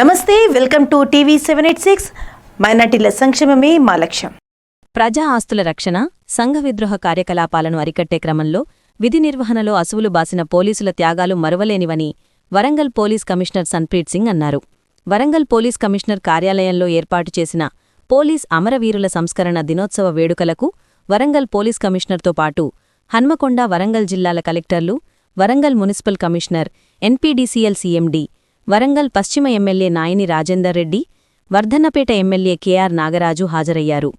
నమస్తే welcome to TV seven eight six. మైనార్టీల సంక్షేమమే మా లక్ష్యం. ప్రజా ఆస్తుల రక్షణ సంఘ విద్రోహ కార్యకలాపాలను అరికట్టే క్రమంలో విధి నిర్వహణలో అసువులు బాసిన పోలీసుల త్యాగాలు మరువలేనివని వరంగల్ పోలీస్ కమిషనర్ సన్ప్రీత్ సింగ్ అన్నారు. వరంగల్ పోలీస్ కమిషనర్ కార్యాలయంలో ఏర్పాటు చేసిన పోలీస్ అమరవీరుల సంస్కరణ దినోత్సవ వేడుకలకు వరంగల్ పోలీస్ కమిషనర్తో పాటు హన్మకొండ వరంగల్ జిల్లాల కలెక్టర్లు Warangal municipal commissioner NPDCL CMD Warangal పశ్చిమ MLA Nayini Rajender Reddy Wardhannapet MLA KR Nagaraju హాజరయ్యారు.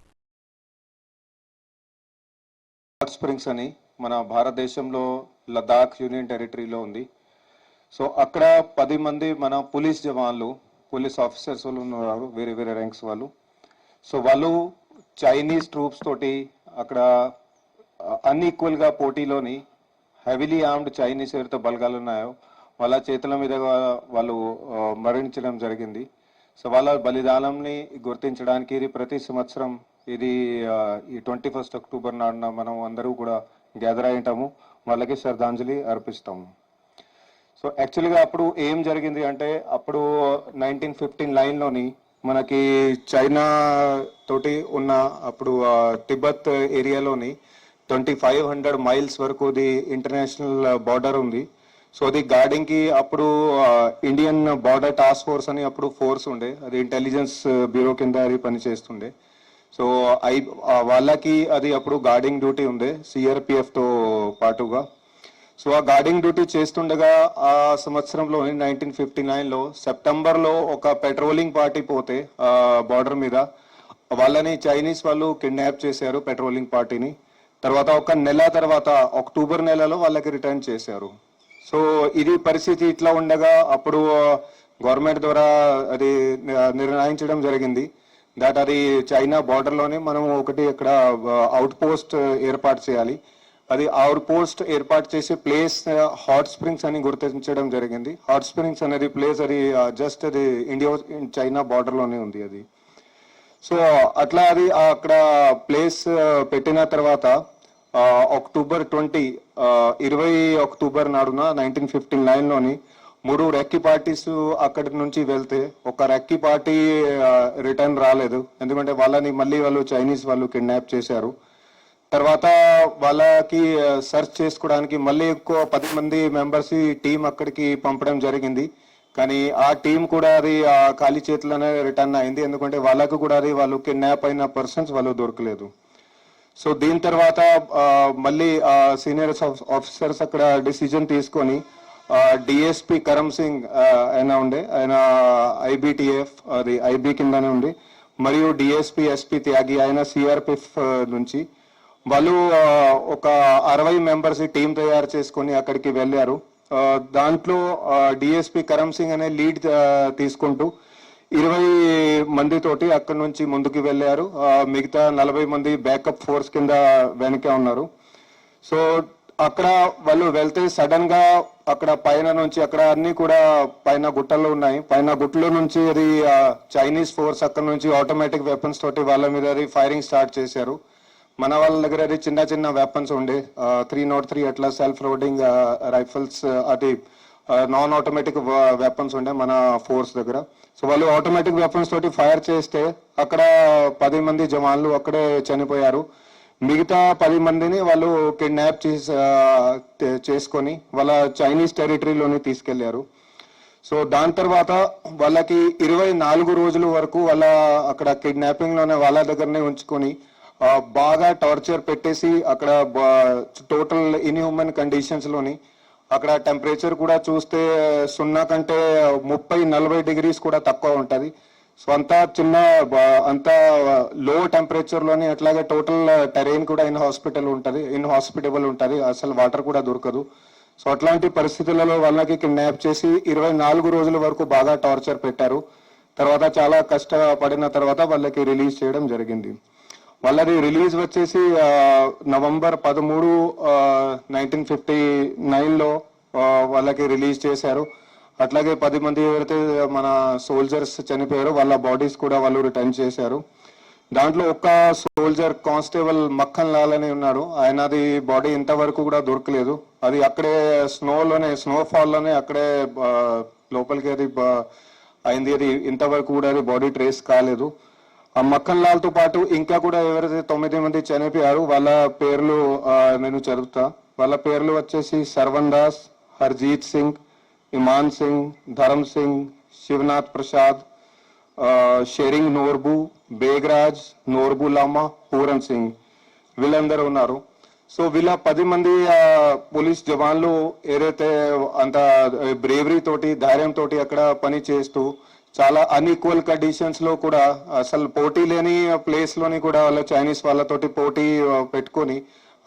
హాట్ స్ప్రింగ్స్ అని మన భారతదేశంలో లదాఖ్ యూనియన్ టెరిటరీలో ఉంది. సో అక్కడ పది మంది మన పోలీస్ జవాన్లు పోలీస్ ఆఫీసర్స్ వాళ్ళు ఉన్నారు వేరే వేరే ర్యాంక్స్ వాళ్ళు. సో వాళ్ళు చైనీస్ ట్రూప్స్ తోటి అక్కడ అన్ఈక్వల్గా పోటీలోని హెవీలీ ఆర్మ్డ్ చైనీస్ ఎవరితో బలగాలు ఉన్నాయో వాళ్ళ చేతుల మీద వాళ్ళు మరణించడం జరిగింది. సో వాళ్ళ బలిదానంని గుర్తించడానికి ఇది ప్రతి సంవత్సరం ఇది ఈ ట్వంటీ ఫస్ట్ అక్టోబర్ నాడున మనం అందరూ కూడా గ్యాదర్ అయి ఉంటాము. వాళ్ళకి శ్రద్ధాంజలి అర్పిస్తాము. సో యాక్చువల్గా అప్పుడు ఏం జరిగింది అంటే అప్పుడు నైన్టీన్ ఫిఫ్టీన్ లైన్లోని మనకి చైనా తోటి ఉన్న అప్పుడు ఆ, ఏరియాలోని ట్వంటీ ఫైవ్ హండ్రెడ్ మైల్స్ వరకు ది ఇంటర్నేషనల్ బార్డర్ ఉంది. సో అది గార్డింగ్కి అప్పుడు ఇండియన్ బార్డర్ టాస్క్ ఫోర్స్ అని అప్పుడు ఫోర్స్ ఉండే. అది ఇంటెలిజెన్స్ బ్యూరో కింద అది పనిచేస్తుండే. సో ఐ వాళ్ళకి అది అప్పుడు గార్డింగ్ డ్యూటీ ఉండే సిఆర్పిఎఫ్తో పాటుగా. సో ఆ గార్డింగ్ డ్యూటీ చేస్తుండగా ఆ సంవత్సరంలో నైన్టీన్ ఫిఫ్టీ నైన్లో సెప్టెంబర్లో ఒక పెట్రోలింగ్ పార్టీ పోతే ఆ బార్డర్ మీద వాళ్ళని చైనీస్ వాళ్ళు కిడ్నాప్ చేశారు పెట్రోలింగ్ పార్టీని తర్వాత ఒక నెల తర్వాత అక్టోబర్ నెలలో వాళ్ళకి రిటర్న్ చేశారు. సో ఇది పరిస్థితి ఇట్లా ఉండగా అప్పుడు గవర్నమెంట్ ద్వారా అది నిర్ణయించడం జరిగింది. దట్ అది చైనా బార్డర్లోనే మనం ఒకటి ఇక్కడ అవుట్ పోస్ట్ ఏర్పాటు చేయాలి. అది అవుట్ పోస్ట్ ఏర్పాటు చేసే ప్లేస్ హాట్ స్ప్రింగ్స్ అని గుర్తించడం జరిగింది. హాట్ స్ప్రింగ్స్ అనేది ప్లేస్ అది జస్ట్ అది ఇండియా చైనా బార్డర్లోనే ఉంది అది. సో అట్లా అది అక్కడ ప్లేస్ పెట్టిన తర్వాత అక్టోబర్ ట్వంటీ ఇరవై అక్టోబర్ నాడున నైన్టీన్ ఫిఫ్టీన్లోని మూడు రెక్కి పార్టీస్ అక్కడి నుంచి వెళ్తే ఒక రెక్కి పార్టీ రిటర్న్ రాలేదు. ఎందుకంటే వాళ్ళని మళ్ళీ వాళ్ళు చైనీస్ వాళ్ళు కిడ్నాప్ చేశారు. తర్వాత వాళ్ళకి సెర్చ్ చేసుకోవడానికి మళ్ళీ ఎక్కువ పది మంది మెంబర్స్ టీం అక్కడికి పంపడం జరిగింది. కానీ ఆ టీం కూడా అది ఆ ఖాళీ చేతిలోనే రిటర్న్ అయింది. ఎందుకంటే వాళ్ళకు కూడా అది వాళ్ళు కిడ్నాప్ అయిన పర్సన్స్ వాళ్ళు దొరకలేదు. సో దీని తర్వాత మళ్ళీ సీనియర్ ఆఫీసర్స్ అక్కడ డిసిజన్ తీసుకొని డిఎస్పి కరమ్ సింగ్ ఆయన ఉండే ఆయన ఐబిటిఎఫ్ అది ఐబి కిందనే ఉంది మరియు డిఎస్పి ఎస్పి త్యాగి ఆయన సిఆర్పిఎఫ్ నుంచి. వాళ్ళు ఒక అరవై మెంబర్స్ టీం తయారు చేసుకొని అక్కడికి వెళ్ళారు. దాంట్లో డిఎస్పి కరమ్ సింగ్ అనే లీడ్ తీసుకుంటూ ఇరవై మంది తోటి అక్కడి నుంచి ముందుకు వెళ్ళారు. మిగతా నలభై మంది బ్యాకప్ ఫోర్స్ కింద వెనకే ఉన్నారు. సో అక్కడ వాళ్ళు వెళ్తే సడన్గా అక్కడ పైన నుంచి అక్కడ అన్ని కూడా పైన గుట్టలు ఉన్నాయి. పైన గుట్టల నుంచి అది చైనీస్ ఫోర్స్ అక్కడ నుంచి ఆటోమేటిక్ వెపన్స్ తోటి వాళ్ళ మీద అది ఫైరింగ్ స్టార్ట్ చేశారు. మన వాళ్ళ దగ్గర అది చిన్న చిన్న వెపన్స్ ఉండే. త్రీ నాట్ త్రీ అట్లా సెల్ఫ్ లోడింగ్ రైఫిల్స్ అది నాన్ ఆటోమేటిక్ వెపన్స్ ఉండే మన ఫోర్స్ దగ్గర. సో వాళ్ళు ఆటోమేటిక్ వెపన్స్ తోటి ఫైర్ చేస్తే అక్కడ పది మంది జవాన్లు అక్కడే చనిపోయారు. మిగతా పది మందిని వాళ్ళు కిడ్నాప్ చేసి చేసుకొని వాళ్ళ చైనీస్ టెరిటరీలోని తీసుకెళ్ళారు. సో దాని తర్వాత వాళ్ళకి ఇరవై నాలుగు రోజుల వరకు వాళ్ళ అక్కడ కిడ్నాపింగ్లోనే వాళ్ళ దగ్గరనే ఉంచుకొని బాగా టార్చర్ పెట్టేసి అక్కడ టోటల్ ఇన్హ్యూమన్ కండిషన్స్లోని అక్కడ టెంపరేచర్ కూడా చూస్తే సున్నా కంటే ముప్పై నలభై డిగ్రీస్ కూడా తక్కువ ఉంటుంది. సో అంతా చిన్న అంత అంతా లో టెంపరేచర్లోనే అట్లాగే టోటల్ టెరైన్ కూడా ఇన్ హాస్పిటల్ ఉంటుంది. ఇన్ హాస్పిటబుల్ ఉంటుంది. అసలు వాటర్ కూడా దొరకదు. సో అట్లాంటి పరిస్థితులలో వాళ్ళకి కిడ్నాప్ చేసి ఇరవై నాలుగు రోజుల వరకు బాగా టార్చర్ పెట్టారు. తర్వాత చాలా కష్టపడిన తర్వాత వాళ్ళకి రిలీజ్ చేయడం జరిగింది. వాళ్ళది రిలీజ్ వచ్చేసి నవంబర్ పదమూడు నైన్టీన్ ఫిఫ్టీ నైన్లో వాళ్ళకి రిలీజ్ చేశారు. అట్లాగే పది మంది ఎవరైతే మన సోల్జర్స్ చనిపోయారో వాళ్ళ బాడీస్ కూడా వాళ్ళు రిటర్న్ చేశారు. దాంట్లో ఒక్క సోల్జర్ కానిస్టేబుల్ మక్కన్ లాల్ అని ఉన్నాడు. ఆయనది బాడీ ఇంతవరకు కూడా దొరకలేదు. అది అక్కడే స్నోలోనే స్నోఫాల్లోనే అక్కడే లోపలికి అది అయింది. అది ఇంతవరకు కూడా అది బాడీ ట్రేస్ కాలేదు. మక్కన్ లాల్తో పాటు ఇంకా కూడా ఎవరైతే తొమ్మిది మంది చనిపోయారు వాళ్ళ పేర్లు నేను చదువుతా. వాళ్ళ పేర్లు వచ్చేసి శర్వన్ దాస్ హర్జీత్ సింగ్ ఇమాన్ సింగ్ ధరమ్ సింగ్ శివనాథ్ ప్రసాద్ షేరింగ్ షెరింగ్ నోర్బు బేగరాజ్ నోర్బు లామా పూరన్ సింగ్ వీళ్ళందరూ ఉన్నారు. సో వీళ్ళ పది మంది పోలీస్ జవాన్లు ఏదైతే అంత బ్రేవరీ తోటి ధైర్యం తోటి అక్కడ పని చేస్తూ చాలా అన్ఈక్వల్ కండిషన్స్లో కూడా అసలు పోటీ లేని ప్లేస్లోని కూడా వాళ్ళ చైనీస్ వాళ్ళతోటి పోటీ పెట్టుకొని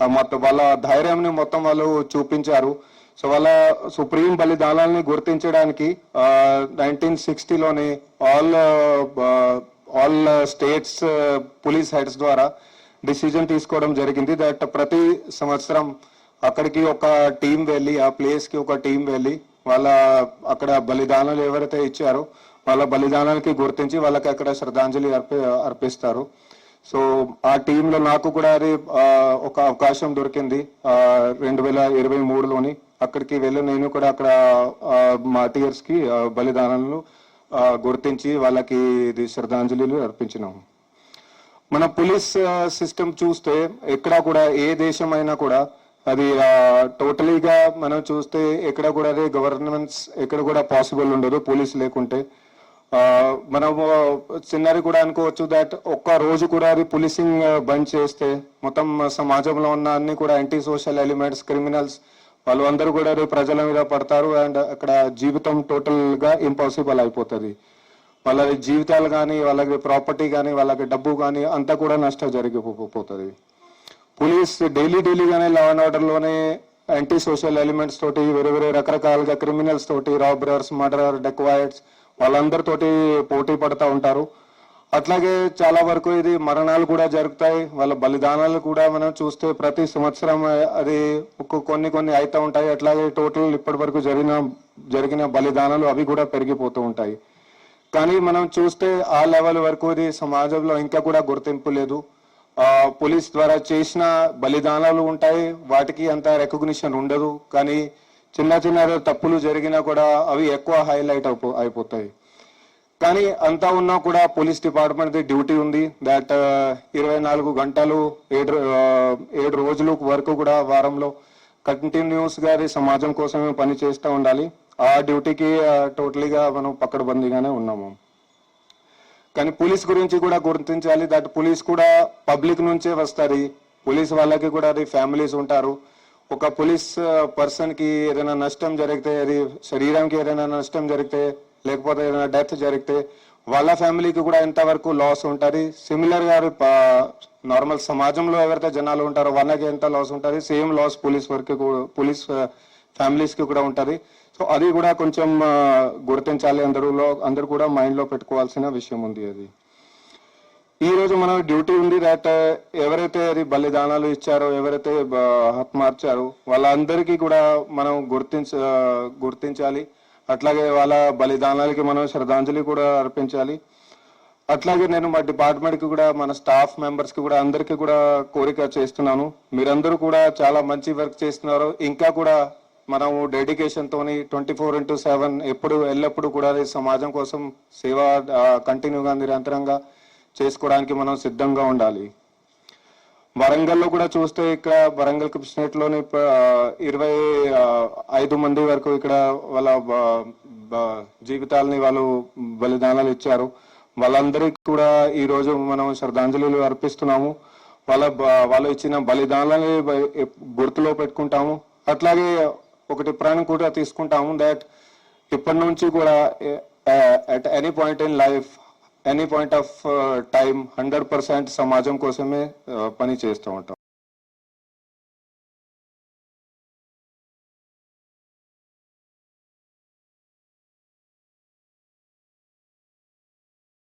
మొత్తం వాళ్ళ ధైర్యంని మొత్తం వాళ్ళు చూపించారు. సో వాళ్ళ సుప్రీం బలిదానాలని గుర్తించడానికి nineteen సిక్స్టీలోని all all states police heads ద్వారా డిసిజన్ తీసుకోవడం జరిగింది. దట్ ప్రతి సంవత్సరం అక్కడికి ఒక టీం వెళ్ళి ఆ ప్లేస్కి ఒక టీం వెళ్ళి వాళ్ళ అక్కడ బలిదానాలు ఎవరైతే ఇచ్చారో వాళ్ళ బలిదానాలకి గుర్తించి వాళ్ళకి అక్కడ శ్రద్ధాంజలి అర్పి అర్పిస్తారు. సో ఆ టీంలో నాకు కూడా అది ఒక అవకాశం దొరికింది. రెండు వేల ఇరవై మూడులోని అక్కడికి వెళ్ళి నేను కూడా అక్కడ మాటియర్స్కి మా టీయర్స్కి బలిదానాలను గుర్తించి వాళ్ళకి ఇది శ్రద్ధాంజలిలు అర్పించినాము మన పోలీస్ సిస్టమ్ చూస్తే ఎక్కడ కూడా ఏ దేశం అయినా కూడా అది టోటలీగా మనం చూస్తే ఎక్కడ కూడా అదే గవర్నమెంట్స్ ఎక్కడ కూడా పాసిబుల్ ఉండదు పోలీస్ లేకుంటే. మనము చిన్నది కూడా అనుకోవచ్చు దట్ ఒక్క రోజు కూడా అది పోలీసింగ్ బంద్ చేస్తే మొత్తం సమాజంలో ఉన్న అన్ని కూడా యాంటీ సోషల్ ఎలిమెంట్స్ క్రిమినల్స్ వాళ్ళు అందరూ కూడా ప్రజల మీద పడతారు అండ్ అక్కడ జీవితం టోటల్గా ఇంపాసిబుల్ అయిపోతుంది. వాళ్ళ జీవితాలు కానీ వాళ్ళకి ప్రాపర్టీ కానీ వాళ్ళకి డబ్బు కానీ అంతా కూడా నష్టం జరిగిపోతుంది. పోలీస్ డైలీ డైలీగానే లా అండ్ ఆర్డర్లోనే యాంటీ సోషల్ ఎలిమెంట్స్ తోటి వేరే వేరే రకరకాలుగా క్రిమినల్స్ తోటి రాబరర్స్ మర్డరర్ డెక్వైట్స్ వాళ్ళందరితోటి పోటీ పడుతూ ఉంటారు. అట్లాగే చాలా వరకు ఇది మరణాలు కూడా జరుగుతాయి. వాళ్ళ బలిదానాలు కూడా మనం చూస్తే ప్రతి సంవత్సరం అది కొన్ని కొన్ని అవుతూ ఉంటాయి. అట్లాగే టోటల్ ఇప్పటి వరకు జరిగిన జరిగిన బలిదానాలు అవి కూడా పెరిగిపోతూ ఉంటాయి. కానీ మనం చూస్తే ఆ లెవెల్ వరకు ఇది సమాజంలో ఇంకా కూడా గుర్తింపు లేదు. ఆ పోలీస్ ద్వారా చేసిన బలిదానాలు ఉంటాయి. వాటికి అంత రికగ్నిషన్ ఉండదు. కానీ చిన్న చిన్న తప్పులు జరిగినా కూడా అవి ఎక్కువ హైలైట్ అయిపో అయిపోతాయి. కానీ అంతా ఉన్నా కూడా పోలీస్ డిపార్ట్మెంట్ డ్యూటీ ఉంది. దట్ ఇరవై నాలుగు గంటలు ఏడు ఏడు రోజులు వరకు కూడా వారంలో కంటిన్యూస్గా అది సమాజం కోసమే పని చేస్తూ ఉండాలి. ఆ డ్యూటీకి టోటలీగా మనం పక్కడబందీగానే ఉన్నాము. కానీ పోలీస్ గురించి కూడా గుర్తించాలి. దట్ పోలీస్ కూడా పబ్లిక్ నుంచే వస్తుంది. పోలీస్ వాళ్ళకి కూడా అది ఫ్యామిలీస్ ఉంటారు. ఒక పోలీస్ పర్సన్కి ఏదైనా నష్టం జరిగితే అది శరీరానికి ఏదైనా నష్టం జరిగితే లేకపోతే ఏదైనా డెత్ జరిగితే వాళ్ళ ఫ్యామిలీకి కూడా ఎంతవరకు లాస్ ఉంటుంది? సిమిలర్గా నార్మల్ సమాజంలో ఎవరైతే జనాలు ఉంటారో వాళ్ళకి ఎంత లాస్ ఉంటుంది? సేమ్ లాస్ పోలీస్ వరకు పోలీస్ ఫ్యామిలీస్కి కూడా ఉంటుంది. సో అది కూడా కొంచెం గుర్తించాలి. అందరూ అందరూ కూడా మైండ్లో పెట్టుకోవాల్సిన విషయం ఉంది అది. ఈ రోజు మన డ్యూటీ ఉంది దట్ uh, ఎవరైతే అది బలిదానాలు ఇచ్చారో ఎవరైతే హత్మార్చారో హతమార్చారో వాళ్ళందరికీ కూడా మనం గుర్తించ గుర్తించాలి. అట్లాగే వాళ్ళ బలిదానాలకి మనం శ్రద్ధాంజలి కూడా అర్పించాలి. అట్లాగే నేను మా డిపార్ట్మెంట్కి కూడా మన స్టాఫ్ మెంబర్స్కి కూడా అందరికీ కూడా కోరిక చేస్తున్నాను. మీరందరూ కూడా చాలా మంచి వర్క్ చేస్తున్నారు. ఇంకా కూడా మనము డెడికేషన్తోని ట్వంటీ ఫోర్ ఇంటూ సెవెన్ ఎప్పుడు ఎల్లప్పుడూ కూడా సమాజం కోసం సేవ కంటిన్యూగా నిరంతరంగా చేసుకోవడానికి మనం సిద్ధంగా ఉండాలి. వరంగల్లో కూడా చూస్తే ఇక్కడ వరంగల్ కృష్ణేట్లోని ఇరవై ఐదు మంది వరకు ఇక్కడ వాళ్ళ జీవితాలని వాళ్ళు బలిదానాలు ఇచ్చారు. వాళ్ళందరికీ కూడా ఈ రోజు మనం శ్రద్ధాంజలిలు అర్పిస్తున్నాము. వాళ్ళ వాళ్ళు ఇచ్చిన బలిదానాలని గుర్తులో పెట్టుకుంటాము. అట్లాగే ఒకటి ప్రాణం కూడా తీసుకుంటాము. దట్ ఇప్పటి నుంచి కూడా at any point in life any point of time hundred percent సమాజం కోసమే uh, పని చేస్తూ ఉంటాం